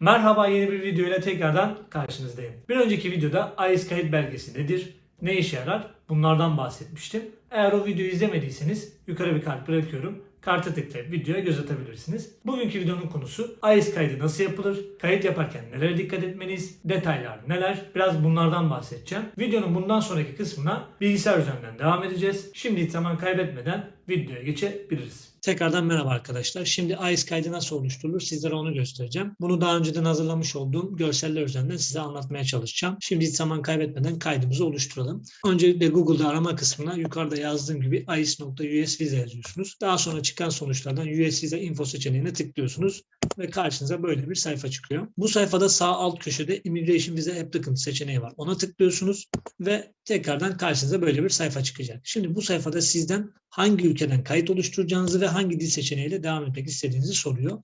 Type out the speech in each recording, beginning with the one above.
Merhaba yeni bir video ile tekrardan karşınızdayım. Bir önceki videoda AIS kayıt belgesi nedir? Ne işe yarar? Bunlardan bahsetmiştim. Eğer o videoyu izlemediyseniz yukarı bir kart bırakıyorum. Karta tıklayıp videoya göz atabilirsiniz. Bugünkü videonun konusu AIS kaydı nasıl yapılır? Kayıt yaparken nelere dikkat etmeniz? Detaylar neler? Biraz bunlardan bahsedeceğim. Videonun bundan sonraki kısmına bilgisayar üzerinden devam edeceğiz. Şimdi zaman kaybetmeden videoya geçebiliriz. Tekrardan merhaba arkadaşlar. Şimdi AIS kaydı nasıl oluşturulur sizlere onu göstereceğim. Bunu daha önceden hazırlamış olduğum görseller üzerinden size anlatmaya çalışacağım. Şimdi hiç zaman kaybetmeden kaydımızı oluşturalım. Öncelikle Google'da arama kısmına yukarıda yazdığım gibi ais.us vize yazıyorsunuz. Daha sonra çıkan sonuçlardan US vize info seçeneğine tıklıyorsunuz ve karşınıza böyle bir sayfa çıkıyor. Bu sayfada sağ alt köşede Immigration Vize Applicant seçeneği var. Ona tıklıyorsunuz ve tekrardan karşınıza böyle bir sayfa çıkacak. Şimdi bu sayfada sizden hangi ülkeden kayıt oluşturacağınızı ve hangi dil seçeneğiyle devam etmek istediğinizi soruyor.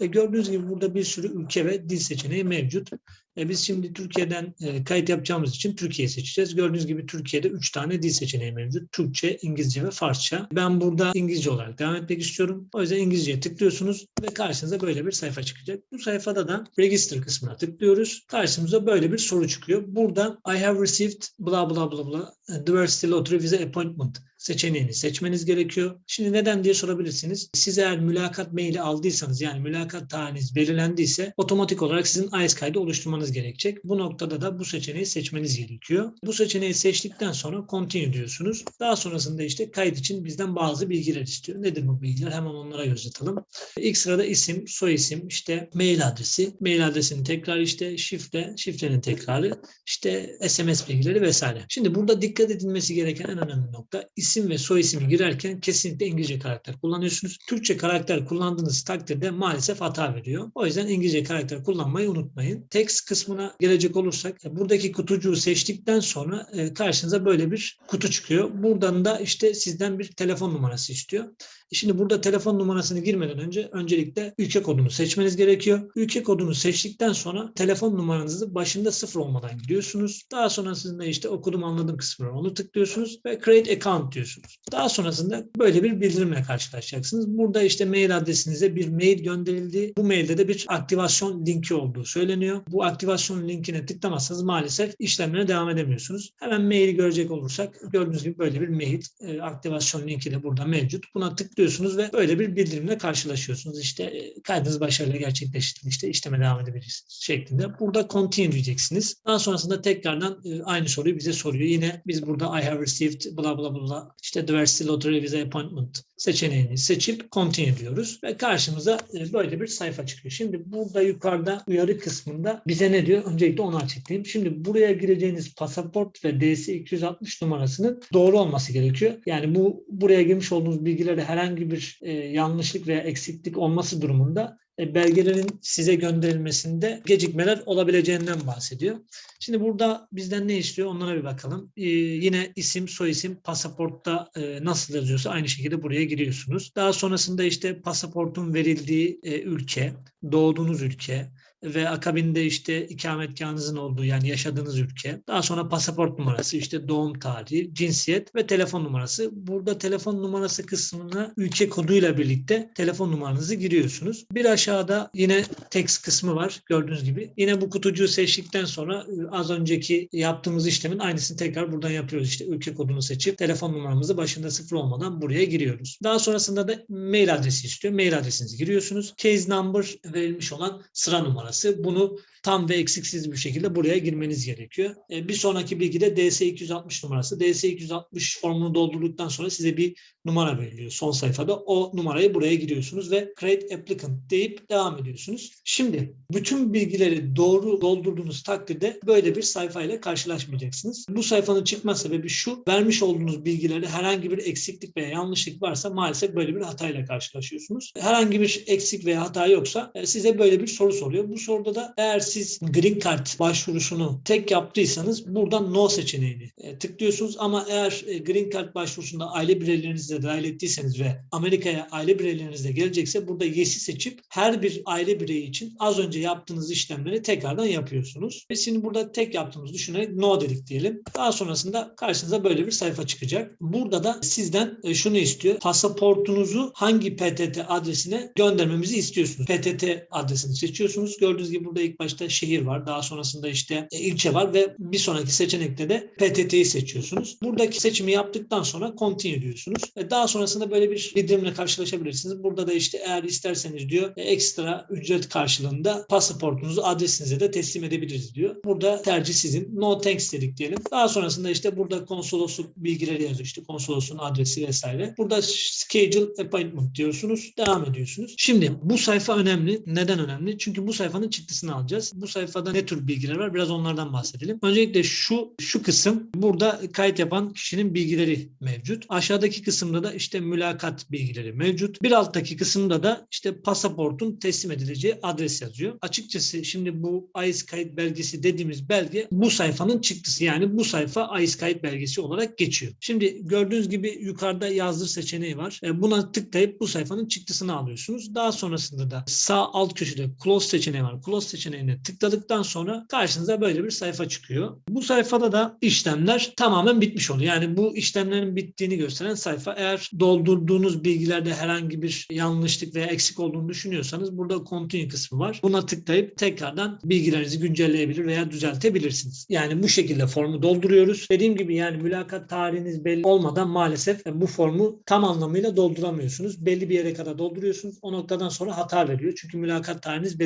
E, gördüğünüz gibi burada bir sürü ülke ve dil seçeneği mevcut. E, biz şimdi Türkiye'den e, kayıt yapacağımız için Türkiye'yi seçeceğiz. Gördüğünüz gibi Türkiye'de 3 tane dil seçeneği mevcut. Türkçe, İngilizce ve Farsça. Ben burada İngilizce olarak devam etmek istiyorum. O yüzden İngilizceye tıklıyorsunuz ve karşınıza böyle bir sayfa çıkacak. Bu sayfada da Register kısmına tıklıyoruz. Karşımıza böyle bir soru çıkıyor. Burada I have received bla bla bla bla Diversity Lottery Visa Appointment seçeneğini seçmeniz gerekiyor. Şimdi neden diye sorabilirsiniz. Siz eğer mülakat maili aldıysanız yani mülakat tarihiniz belirlendiyse otomatik olarak sizin AES kaydı oluşturmanız gerekecek. Bu noktada da bu seçeneği seçmeniz gerekiyor. Bu seçeneği seçtikten sonra continue diyorsunuz. Daha sonrasında işte kayıt için bizden bazı bilgiler istiyor. Nedir bu bilgiler? Hemen onlara göz atalım. İlk sırada isim, soy isim, işte mail adresi, mail adresinin tekrar işte şifre, şifrenin tekrarı, işte SMS bilgileri vesaire. Şimdi burada dikkat edilmesi gereken en önemli nokta isim ve soy ismi girerken kesinlikle İngilizce karakter kullanıyorsunuz. Türkçe karakter kullandığınız takdirde maalesef hata veriyor. O yüzden İngilizce karakter kullanmayı unutmayın. Text kısmına gelecek olursak e, buradaki kutucuğu seçtikten sonra e, karşınıza böyle bir kutu çıkıyor. Buradan da işte sizden bir telefon numarası istiyor. Şimdi burada telefon numarasını girmeden önce öncelikle ülke kodunu seçmeniz gerekiyor. Ülke kodunu seçtikten sonra telefon numaranızı başında sıfır olmadan giriyorsunuz. Daha sonrasında işte okudum anladım kısmına onu tıklıyorsunuz ve create account diyorsunuz. Daha sonrasında böyle bir bildirimle karşılaşacaksınız. Burada işte mail adresinize bir mail gönderildi. Bu mailde de bir aktivasyon linki olduğu söyleniyor. Bu aktivasyon linkine tıklamazsanız maalesef işlemlere devam edemiyorsunuz. Hemen maili görecek olursak gördüğünüz gibi böyle bir mail e, aktivasyon linki de burada mevcut. Buna tıklıyorsunuz ve böyle bir bildirimle karşılaşıyorsunuz. İşte e, kaydınız başarıyla gerçekleşti. İşte işleme devam edebilirsiniz şeklinde. Burada continue diyeceksiniz. Daha sonrasında tekrardan e, aynı soruyu bize soruyor. Yine biz burada I have received bla bla bla işte diversity lottery visa appointment seçeneğini seçip continue diyoruz ve karşımıza e, böyle bir sayfa çıkıyor. Şimdi burada yukarıda uyarı kısmında bize ne diyor? Öncelikle onu açıklayayım. Şimdi buraya gireceğiniz pasaport ve DS260 numarasının doğru olması gerekiyor. Yani bu buraya girmiş olduğunuz bilgilerde herhangi bir e, yanlışlık veya eksiklik olması durumunda belgelerin size gönderilmesinde gecikmeler olabileceğinden bahsediyor. Şimdi burada bizden ne istiyor onlara bir bakalım. Ee, yine isim, soyisim pasaportta e, nasıl yazıyorsa aynı şekilde buraya giriyorsunuz. Daha sonrasında işte pasaportun verildiği e, ülke, doğduğunuz ülke, ve akabinde işte ikametgahınızın olduğu yani yaşadığınız ülke. Daha sonra pasaport numarası, işte doğum tarihi, cinsiyet ve telefon numarası. Burada telefon numarası kısmına ülke koduyla birlikte telefon numaranızı giriyorsunuz. Bir aşağıda yine text kısmı var gördüğünüz gibi. Yine bu kutucuğu seçtikten sonra e, az önceki yaptığımız işlemin aynısını tekrar buradan yapıyoruz. İşte ülke kodunu seçip telefon numaramızı başında sıfır olmadan buraya giriyoruz. Daha sonrasında da mail adresi istiyor. Mail adresinizi giriyorsunuz. Case number verilmiş olan sıra numarası numarası. Bunu tam ve eksiksiz bir şekilde buraya girmeniz gerekiyor. E, bir sonraki bilgi de DS260 numarası. DS260 formunu doldurduktan sonra size bir numara veriliyor son sayfada. O numarayı buraya giriyorsunuz ve Create Applicant deyip devam ediyorsunuz. Şimdi bütün bilgileri doğru doldurduğunuz takdirde böyle bir sayfayla karşılaşmayacaksınız. Bu sayfanın çıkma sebebi şu. Vermiş olduğunuz bilgilerde herhangi bir eksiklik veya yanlışlık varsa maalesef böyle bir hatayla karşılaşıyorsunuz. Herhangi bir eksik veya hata yoksa e, size böyle bir soru soruyor. Bu soruda da eğer siz Green Card başvurusunu tek yaptıysanız buradan No seçeneğini e, tıklıyorsunuz ama eğer e, Green Card başvurusunda aile bireylerinizi de dahil ettiyseniz ve Amerika'ya aile bireyleriniz de gelecekse burada Yes'i seçip her bir aile bireyi için az önce yaptığınız işlemleri tekrardan yapıyorsunuz. Ve şimdi burada tek yaptığımızı düşünerek No dedik diyelim. Daha sonrasında karşınıza böyle bir sayfa çıkacak. Burada da sizden e, şunu istiyor. Pasaportunuzu hangi PTT adresine göndermemizi istiyorsunuz. PTT adresini seçiyorsunuz. Gördüğünüz Gördüğünüz gibi burada ilk başta şehir var. Daha sonrasında işte e, ilçe var ve bir sonraki seçenekte de PTT'yi seçiyorsunuz. Buradaki seçimi yaptıktan sonra continue diyorsunuz. Ve daha sonrasında böyle bir bildirimle karşılaşabilirsiniz. Burada da işte eğer isterseniz diyor e, ekstra ücret karşılığında pasaportunuzu adresinize de teslim edebiliriz diyor. Burada tercih sizin. No thanks dedik diyelim. Daha sonrasında işte burada konsolosluk bilgileri yazıyor. İşte konsolosun adresi vesaire. Burada schedule appointment diyorsunuz. Devam ediyorsunuz. Şimdi bu sayfa önemli. Neden önemli? Çünkü bu sayfanın çıktısını alacağız. Bu sayfada ne tür bilgiler var? Biraz onlardan bahsedelim. Öncelikle şu şu kısım burada kayıt yapan kişinin bilgileri mevcut. Aşağıdaki kısımda da işte mülakat bilgileri mevcut. Bir alttaki kısımda da işte pasaportun teslim edileceği adres yazıyor. Açıkçası şimdi bu AIS kayıt belgesi dediğimiz belge bu sayfanın çıktısı. Yani bu sayfa AIS kayıt belgesi olarak geçiyor. Şimdi gördüğünüz gibi yukarıda yazdır seçeneği var. E, Buna tıklayıp bu sayfanın çıktısını alıyorsunuz. Daha sonrasında da sağ alt köşede close seçeneği var. Close seçeneğine tıkladıktan sonra karşınıza böyle bir sayfa çıkıyor. Bu sayfada da işlemler tamamen bitmiş oluyor. Yani bu işlemlerin bittiğini gösteren sayfa. Eğer doldurduğunuz bilgilerde herhangi bir yanlışlık veya eksik olduğunu düşünüyorsanız burada continue kısmı var. Buna tıklayıp tekrardan bilgilerinizi güncelleyebilir veya düzeltebilirsiniz. Yani bu şekilde formu dolduruyoruz. Dediğim gibi yani mülakat tarihiniz belli olmadan maalesef bu formu tam anlamıyla dolduramıyorsunuz. Belli bir yere kadar dolduruyorsunuz. O noktadan sonra hata veriyor. Çünkü mülakat tarihiniz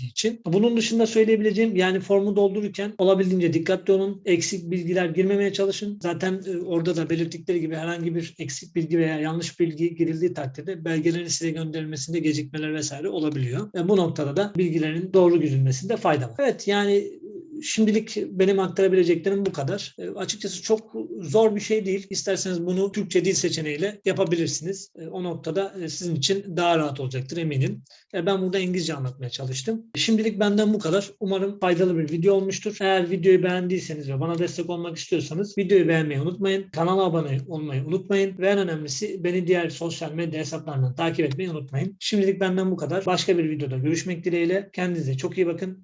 belirlenmediği için. Bunun dışında söyleyebileceğim yani formu doldururken olabildiğince dikkatli olun. Eksik bilgiler girmemeye çalışın. Zaten e, orada da belirttikleri gibi herhangi bir eksik bilgi veya yanlış bilgi girildiği takdirde belgelerin size gönderilmesinde gecikmeler vesaire olabiliyor. Ve bu noktada da bilgilerin doğru girilmesinde fayda var. Evet yani şimdilik benim aktarabileceklerim bu kadar. E, açıkçası çok zor bir şey değil. İsterseniz bunu Türkçe dil seçeneğiyle yapabilirsiniz. E, o noktada e, sizin için daha rahat olacaktır eminim. E, ben burada İngilizce anlatmaya çalıştım. Şimdilik benden bu kadar. Umarım faydalı bir video olmuştur. Eğer videoyu beğendiyseniz ve bana destek olmak istiyorsanız videoyu beğenmeyi unutmayın. Kanala abone olmayı unutmayın. Ve en önemlisi beni diğer sosyal medya hesaplarından takip etmeyi unutmayın. Şimdilik benden bu kadar. Başka bir videoda görüşmek dileğiyle. Kendinize çok iyi bakın.